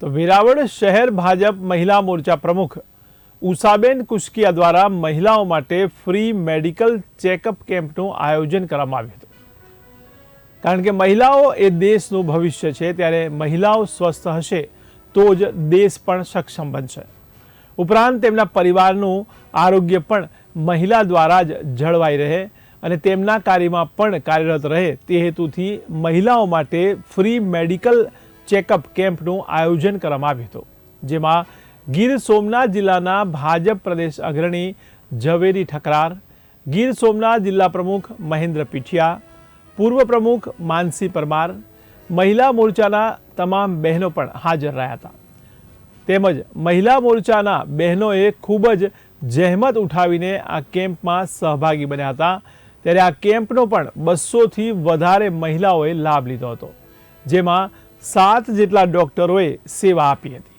તો વેરાવળ શહેર ભાજપ મહિલા મોરચા પ્રમુખ ઉષાબેન કુશ્કિયા દ્વારા મહિલાઓ માટે ફ્રી મેડિકલ ચેકઅપ કેમ્પનું આયોજન કરવામાં આવ્યું હતું. કારણ કે મહિલાઓ એ દેશનું ભવિષ્ય છે, ત્યારે મહિલાઓ સ્વસ્થ હશે તો જ દેશ પણ સક્ષમ બનશે. ઉપરાંત તેમના પરિવારનું આરોગ્ય પણ મહિલા દ્વારા જ જળવાઈ રહે અને તેમના કાર્યમાં પણ કાર્યરત રહે તે હેતુથી મહિલાઓ માટે ફ્રી મેડિકલ ચેકઅપ કેમ્પનું આયોજન કરવામાં આવ્યું હતું, જેમાં ગીર સોમનાથ જિલ્લાના ભાજપ પ્રદેશ અગ્રણી ઝવેરી ઠકરાર, ગીર સોમનાથ જિલ્લા પ્રમુખ મહેન્દ્ર પીઠિયા, પૂર્વ પ્રમુખ માનસી પરમાર, મહિલા મોરચાના તમામ બહેનો પણ હાજર રહ્યા હતા. તેમજ મહિલા મોરચાના બહેનોએ ખૂબ જ જહેમત ઉઠાવીને આ કેમ્પમાં સહભાગી બન્યા હતા. ત્યારે આ કેમ્પનો પણ બસોથી વધારે મહિલાઓએ લાભ લીધો હતો, જેમાં સાત જેટલા ડોક્ટરોએ સેવા આપી હતી.